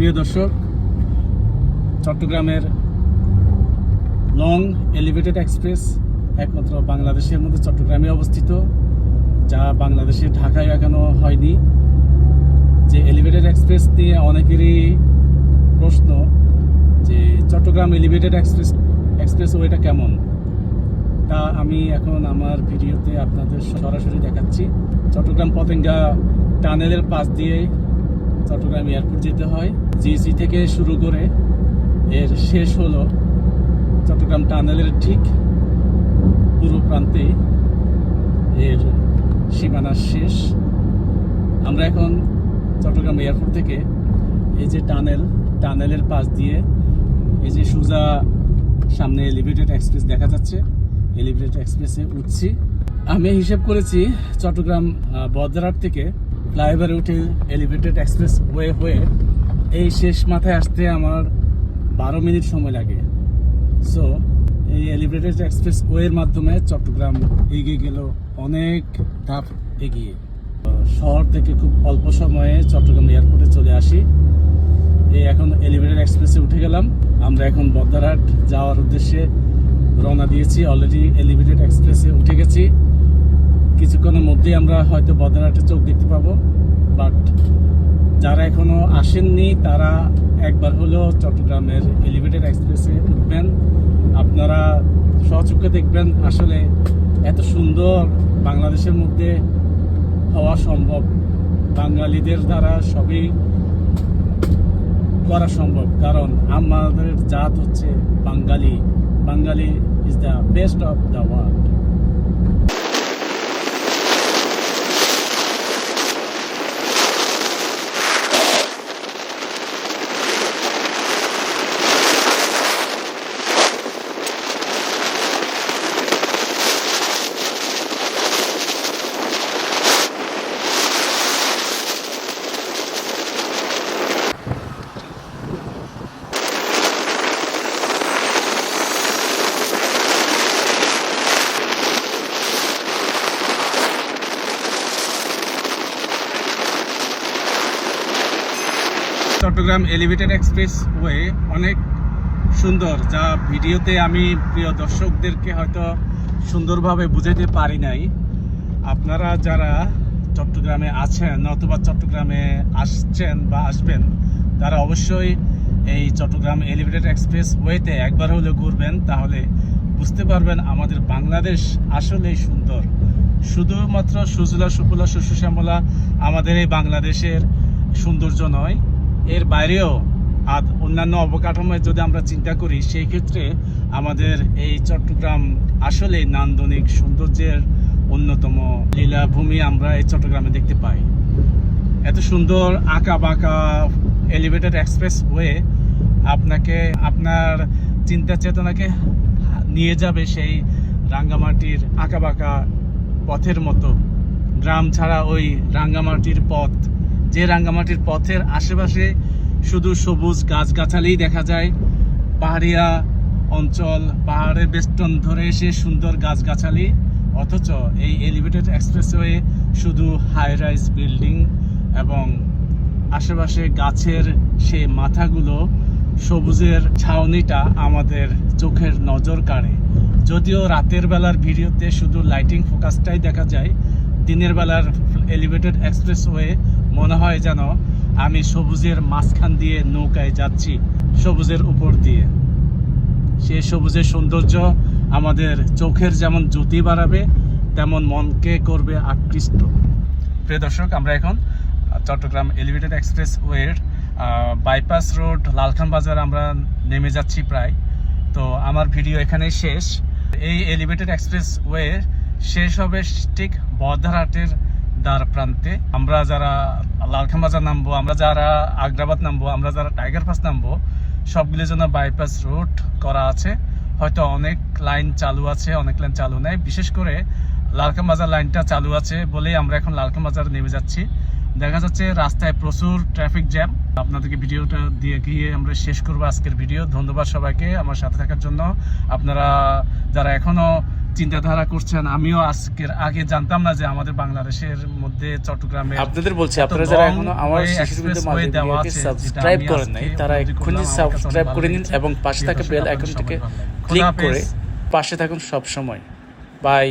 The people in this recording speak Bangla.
প্রিয় দর্শক, চট্টগ্রামের লং এলিভেটেড এক্সপ্রেস, একমাত্র বাংলাদেশের মধ্যে চট্টগ্রামে অবস্থিত, যা বাংলাদেশের ঢাকায় এখনও হয়নি। যে এলিভেটেড এক্সপ্রেস নিয়ে অনেকেরই প্রশ্ন যে চট্টগ্রাম এলিভেটেড এক্সপ্রেস এক্সপ্রেস ওয়েটা কেমন? তা আমি এখন আমার ভিডিওতে আপনাদের সরাসরি দেখাচ্ছি। চট্টগ্রাম পতেঙ্গা টানেলের পাশ দিয়ে চট্টগ্রাম এয়ারপোর্ট যেতে হয়। জিসি থেকে শুরু করে এর শেষ হলো চট্টগ্রাম টানেলের ঠিক পূর্ব প্রান্তে এর সীমানা শেষ। আমরা এখন চট্টগ্রাম এয়ারপোর্ট থেকে এই যে টানেল টানেলের পাশ দিয়ে এই যে সুজা সামনে এলিভেটেড এক্সপ্রেস দেখা যাচ্ছে। এলিভেটেড এক্সপ্রেসে উঠছি। আমি হিসেব করেছি চট্টগ্রাম আহ, বদ্রাট থেকে ফ্লাইওভারে উঠে এলিভেটেড এক্সপ্রেস ওয়ে হয়ে এই শেষ মাথায় আসতে আমার বারো মিনিট সময় লাগে। সো এই এলিভেটেড এক্সপ্রেস ওয়ের মাধ্যমে চট্টগ্রাম এগিয়ে গেল অনেক ধাপ এগিয়ে। শহর থেকে খুব অল্প সময়ে চট্টগ্রাম এয়ারপোর্টে চলে আসি। এই এখন এলিভেটেড এক্সপ্রেসে উঠে গেলাম। আমরা এখন বদ্রাট যাওয়ার উদ্দেশ্যে রওনা দিয়েছি। অলরেডি এলিভেটেড এক্সপ্রেসে উঠে গেছি। কিছুক্ষণের মধ্যেই আমরা হয়তো বদ্রাটে চোখ দেখতে পাবো। বাট যারা এখনও আসেননি, তারা একবার হলেও চট্টগ্রামের এলিভেটেড এক্সপ্রেসে উঠবেন। আপনারা সচক্ষে দেখবেন। আসলে এত সুন্দর বাংলাদেশের মধ্যে হওয়া সম্ভব। বাঙালিদের দ্বারা সবই করা সম্ভব। কারণ আমাদের জাত হচ্ছে Bangali. Bangali is the best of the world Chattogram elevated express way অনেক সুন্দর, যা ভিডিওতে আমি প্রিয় দর্শকদেরকে হয়তো সুন্দরভাবে বুঝাতে পারি নাই। আপনারা যারা চট্টগ্রামে আছেন অথবা চট্টগ্রামে আসছেন বা আসবেন, তারা অবশ্যই এই চট্টগ্রাম এলিভেটেড এক্সপ্রেস ওয়েতে একবার হলেও ঘুরবেন, তাহলে বুঝতে পারবেন আমাদের বাংলাদেশ আসলেই সুন্দর। শুধুমাত্র সুজলা, সুফলা শস্য শ্যামলা আমাদের এই বাংলাদেশের সৌন্দর্য নয় এর বাইরেও আর অন্যান্য অবকাঠামোয় যদি আমরা চিন্তা করি, সেই ক্ষেত্রে আমাদের এই চট্টগ্রাম আসলে নান্দনিক সৌন্দর্যের অন্যতম লীলাভূমি আমরা এই চট্টগ্রামে দেখতে পাই। এত সুন্দর আঁকা বাঁকা এলিভেটেড এক্সপ্রেস ওয়ে আপনাকে, আপনার চিন্তা চেতনাকে নিয়ে যাবে সেই রাঙ্গামাটির আঁকা বাঁকা পথের মতো। গ্রাম ছাড়া ওই রাঙ্গামাটির পথ যে রাঙ্গামাটির পথের আশেপাশে শুধু সবুজ গাছগাছালিই দেখা যায়। পাহাড়িয়া অঞ্চল, পাহাড়ের বেষ্টন ধরে এসে সুন্দর গাছগাছালি। অথচ এই এলিভেটেড এক্সপ্রেসওয়ে শুধু হাই রাইজ বিল্ডিং এবং আশেপাশে গাছের সে মাথাগুলো সবুজের ছাউনিটা আমাদের চোখের নজর কাড়ে। যদিও রাতের বেলার ভিডিওতে শুধু লাইটিং ফোকাসটাই দেখা যায়, দিনের বেলার এলিভেটেড এক্সপ্রেসওয়ে মনে হয় যেন আমি সবুজের মাঝখান দিয়ে নৌকায় যাচ্ছি, সবুজের উপর দিয়ে। সে সবুজের সৌন্দর্য আমাদের চোখের যেমন জ্যোতি বাড়াবে, তেমন মনকে করবে আকৃষ্ট। প্রিয় দর্শক, আমরা এখন চট্টগ্রাম এলিভেটেড এক্সপ্রেস ওয়ের বাইপাস রোড লালখান বাজার আমরা নেমে যাচ্ছি প্রায়। তো আমার ভিডিও এখানে শেষ। এই এলিভেটেড এক্সপ্রেস ওয়ে শেষ হবে ঠিক বর্ধারহাটের দ্বার প্রান্তে আমরা যারা লালখান বাজার নামবো, আমরা যারা আগ্রাবাদ নামবো, আমরা যারা টাইগার পাস নামবো সবগুলির জন্য বাইপাস রুট করা আছে। হয়তো অনেক লাইন চালু আছে, অনেক লাইন চালু নেই। বিশেষ করে লালখান বাজার লাইনটা চালু আছে বলেই আমরা এখন লালখান বাজার নেমে যাচ্ছি। দেখা যাচ্ছে রাস্তায় প্রচুর ট্রাফিক জ্যাম আপনাদেরকে ভিডিওটা দিয়ে গিয়ে আমরা শেষ করব আজকের ভিডিও। ধন্যবাদ সবাইকে আমার সাথে থাকার জন্য। আপনারা যারা এখনও চিন্তাধারা করছেন আমিও আজকের আগে জানতাম না যে আমাদের বাংলাদেশের মধ্যে চট্টগ্রামে আপনাদের বলছি আপনারা যারা এখনও আমার সাবস্ক্রাইব করেন নাই তারা এক্ষুনি সাবস্ক্রাইব করে নিন এবং পাশে থাকা বেল আইকনটিকে। ক্লিক করে পাশে থাকুন সব সময় বাই